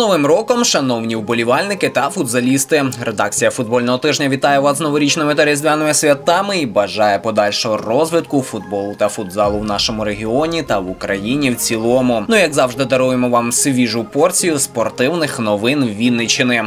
Новим роком, шановні вболівальники та футзалісти. Редакція футбольного тижня вітає вас з новорічними та різдвяними святами і бажає подальшого розвитку футболу та футзалу в нашому регіоні та в Україні в цілому. Ну як завжди, даруємо вам свіжу порцію спортивних новин Вінничини.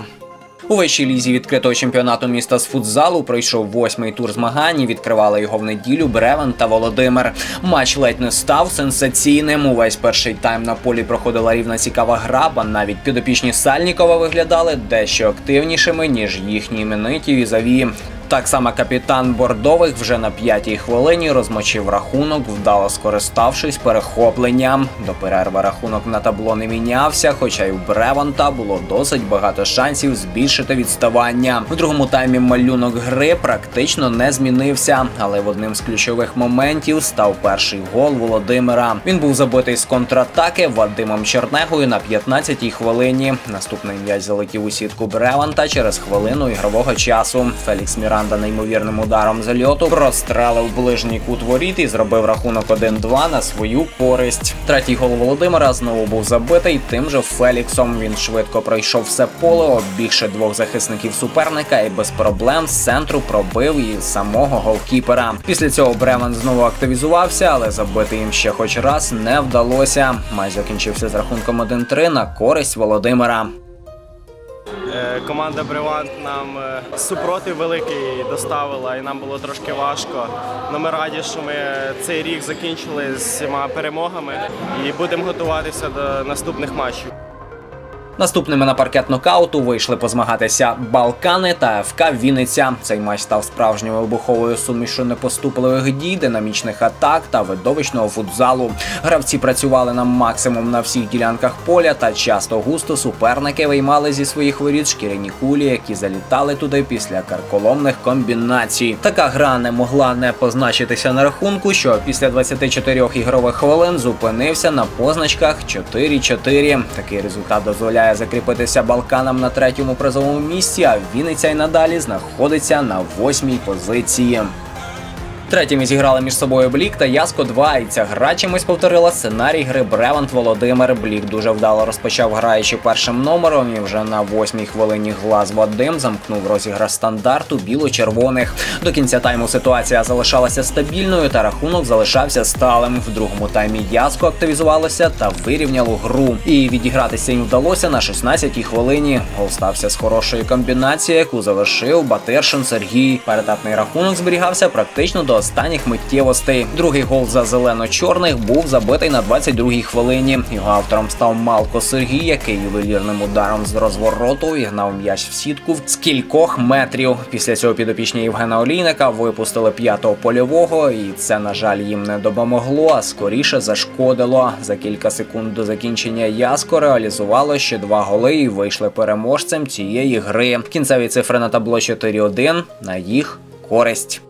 У вищій лізі відкритого чемпіонату міста з футзалу пройшов восьмий тур змагань. і Відкривали його в неділю Бревен та Володимир. Матч ледь не став сенсаційним. Увесь перший тайм на полі проходила рівна цікава гра, бо навіть підопічні Сальнікова виглядали дещо активнішими ніж їхні імениті візаві. Так само капітан бордових вже на п'ятій хвилині розмочив рахунок, вдало скориставшись перехопленням. До перерви рахунок на табло не мінявся, хоча й у Бреванта було досить багато шансів збільшити відставання. У другому таймі малюнок гри практично не змінився, але в одним з ключових моментів став перший гол Володимира. Він був забитий з контратаки Вадимом Чернегою на 15-й хвилині. Наступний м'яч залетів у сітку Бреванта через хвилину ігрового часу. Фелікс Міран Міранда неймовірним ударом з льоту прострелив ближній кут воріт і зробив рахунок 1-2 на свою користь. Третій гол Володимира знову був забитий тим же Феліксом. Він швидко пройшов все поле, оббігши двох захисників суперника і без проблем з центру пробив і самого голкіпера. Після цього Бремен знову активізувався, але забити їм ще хоч раз не вдалося. Матч закінчився з рахунком 1-3 на користь Володимира. Е, команда Бревант нам е, супротив великий доставила, і нам було трошки важко. Но ми раді, що ми цей рік закінчили з всіма перемогами і будемо готуватися до наступних матчів. Наступними на паркет нокауту вийшли позмагатися Балкани та ФК Вінниця. Цей матч став справжньою вибуховою сумішю непоступливих дій, динамічних атак та видовищного футзалу. Гравці працювали на максимум на всіх ділянках поля, та часто густо суперники виймали зі своїх воріт шкіряні кулі, які залітали туди після карколомних комбінацій. Така гра не могла не позначитися на рахунку, що після 24 ігрових хвилин зупинився на позначках 4-4. Такий результат дозволяє дозволяє закріпитися Балканам на третьому призовому місці, а Вінниця й надалі знаходиться на восьмій позиції. Третіми зіграли між собою Блік та Яско 2 і ця гра чимось повторила сценарій гри Бревант Володимир. Блік дуже вдало розпочав граючи першим номером. І вже на восьмій хвилині глаз Вадим замкнув розіграш стандарту біло-червоних. До кінця тайму ситуація залишалася стабільною, та рахунок залишався сталим. В другому таймі Яско активізувалося та вирівняло гру. І відігратися їм вдалося на 16-й хвилині. Гол стався з хорошої комбінації, яку завершив Батершин Сергій. Перетатний рахунок зберігався практично до останніх миттєвостей. Другий гол за зелено-чорних був забитий на 22-й хвилині. Його автором став Малко Сергій, який ювелірним ударом з розвороту вігнав м'яч в сітку з кількох метрів. Після цього підопічні Євгена Олійника випустили п'ятого польового, і це, на жаль, їм не допомогло, а скоріше зашкодило. За кілька секунд до закінчення Яско реалізувало ще два голи і вийшли переможцем цієї гри. Кінцеві цифри на табло 4-1 на їх користь.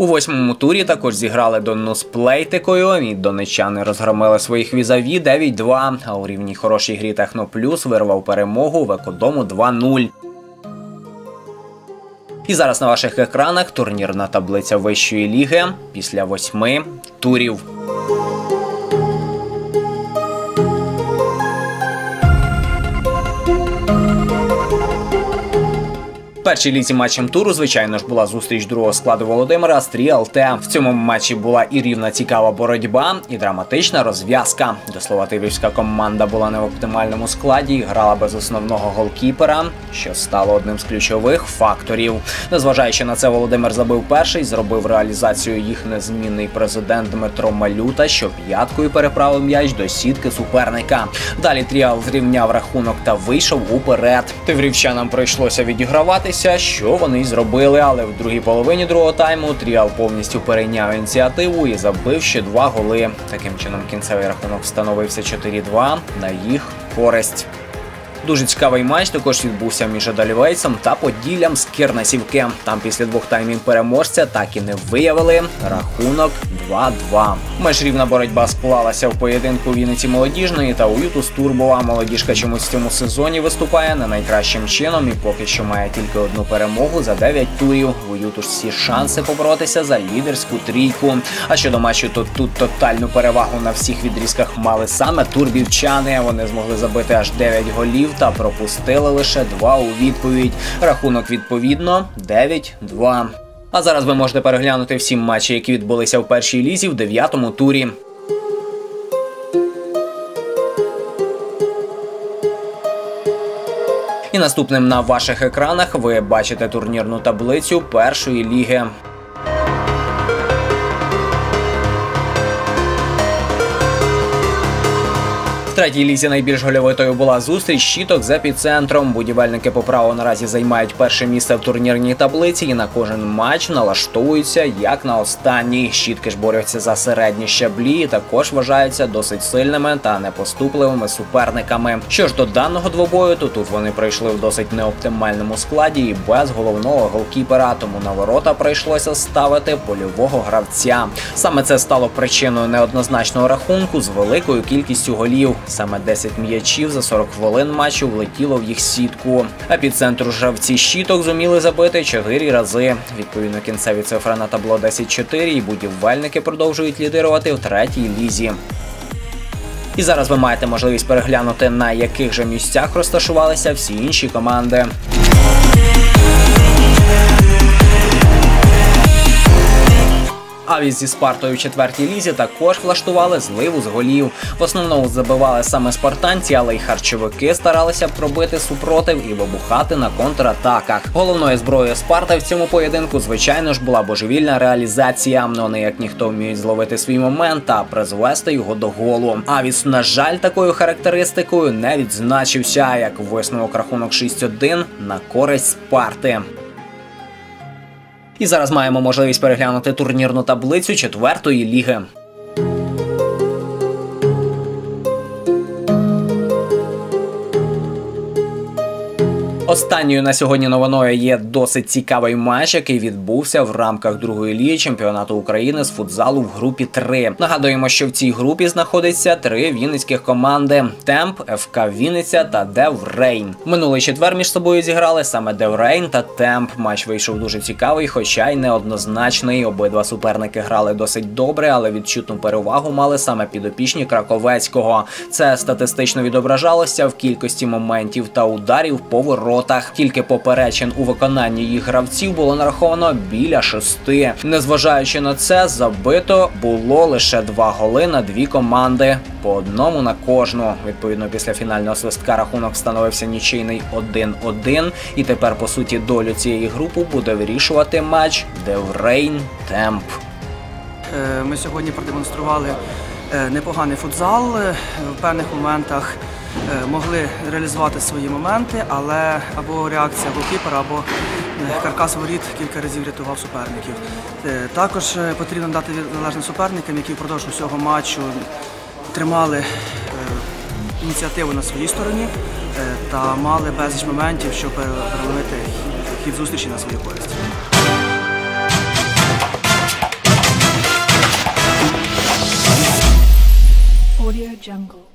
У восьмому турі також зіграли Донну з плейтикою. І донечани розгромили своїх візаві 9-2. А у рівній хорошій грі Техноплюс вирвав перемогу в екодому 2-0. І зараз на ваших екранах турнірна таблиця вищої ліги після восьми турів. Першій лізі матчем туру, звичайно ж, була зустріч другого складу Володимира Стрі ЛТ. В цьому матчі була і рівна цікава боротьба, і драматична розв'язка. До слова, тивівська команда була не в оптимальному складі і грала без основного голкіпера, що стало одним з ключових факторів. Незважаючи на це, Володимир забив перший, зробив реалізацію їх незмінний президент Дмитро Малюта, що п'яткою переправив м'яч до сітки суперника. Далі Тріал зрівняв рахунок та вийшов уперед. Тиврівчанам прийшлося відіграватись відбулося, що вони й зробили. Але в другій половині другого тайму Тріал повністю перейняв ініціативу і забив ще два голи. Таким чином кінцевий рахунок встановився 4-2 на їх користь. Дуже цікавий матч також відбувся між Адальвейсом та Поділлям з Кірнасівки. Там після двох таймів переможця так і не виявили. Рахунок 2-2. Меж рівна боротьба склалася в поєдинку Вінниці молодіжної та Уюту Турбова. Молодіжка чомусь в цьому сезоні виступає не найкращим чином і поки що має тільки одну перемогу за 9 турів. У Юту ж всі шанси поборотися за лідерську трійку. А щодо матчу, то тут тотальну перевагу на всіх відрізках мали саме турбівчани. Вони змогли забити аж 9 голів та пропустили лише 2 у відповідь. Рахунок відповідно 9-2. А зараз ви можете переглянути всі матчі, які відбулися в першій лізі в дев'ятому турі. І наступним на ваших екранах ви бачите турнірну таблицю першої ліги. В третій лізі найбільш гольовитою була зустріч щіток з епіцентром. Будівельники по праву наразі займають перше місце в турнірній таблиці і на кожен матч налаштовуються як на останній. Щітки ж борються за середні щаблі, і також вважаються досить сильними та непоступливими суперниками. Що ж до даного двобою, то тут вони прийшли в досить неоптимальному складі і без головного голкіпера. Тому на ворота прийшлося ставити польового гравця. Саме це стало причиною неоднозначного рахунку з великою кількістю голів. Саме 10 м'ячів за 40 хвилин матчу влетіло в їх сітку. Епіцентру ж гравці щіток зуміли забити 4 рази. Відповідно, кінцеві цифри на табло 10-4 і будівельники продовжують лідирувати в третій лізі. І зараз ви маєте можливість переглянути, на яких же місцях розташувалися всі інші команди. Авіс зі Спартою в четвертій лізі також влаштували зливу з голів. В основному забивали саме спартанці, але й харчовики старалися пробити супротив і вибухати на контратаках. Головною зброєю Спарта в цьому поєдинку, звичайно ж, була божевільна реалізація. Вони як ніхто вміють зловити свій момент та призвести його до голу. Авіс, на жаль, такою характеристикою не відзначився, як висновок рахунок 6-1 на користь Спарти. І зараз маємо можливість переглянути турнірну таблицю четвертої ліги. Останньою на сьогодні новиною є досить цікавий матч, який відбувся в рамках другої ліги чемпіонату України з футзалу в групі 3. Нагадуємо, що в цій групі знаходиться три вінницьких команди: Темп, ФК Вінниця та Дев Рейн. Минулий четвер між собою зіграли саме Дев Рейн та Темп. Матч вийшов дуже цікавий, хоча й неоднозначний. Обидва суперники грали досить добре, але відчутну перевагу мали саме підопічні Краковецького. Це статистично відображалося в кількості моментів та ударів по воротах. Тільки поперечин у виконанні їх гравців було нараховано біля шести. Незважаючи на це, забито було лише два голи на дві команди, по одному на кожну. Відповідно, після фінального свистка рахунок встановився нічийний 1-1. І тепер, по суті, долю цієї групи буде вирішувати матч Деврейн Темп. Е, Ми сьогодні продемонстрували непоганий футзал. Е, В певних моментах е, могли реалізувати свої моменти, але або реакція голкіпера, або е, каркас воріт кілька разів рятував суперників. Е, Також е, потрібно дати належне суперникам, які впродовж усього матчу тримали е, ініціативу на своїй стороні е, та мали безліч моментів, щоб переломити хід зустрічі на свою користь. Jungle.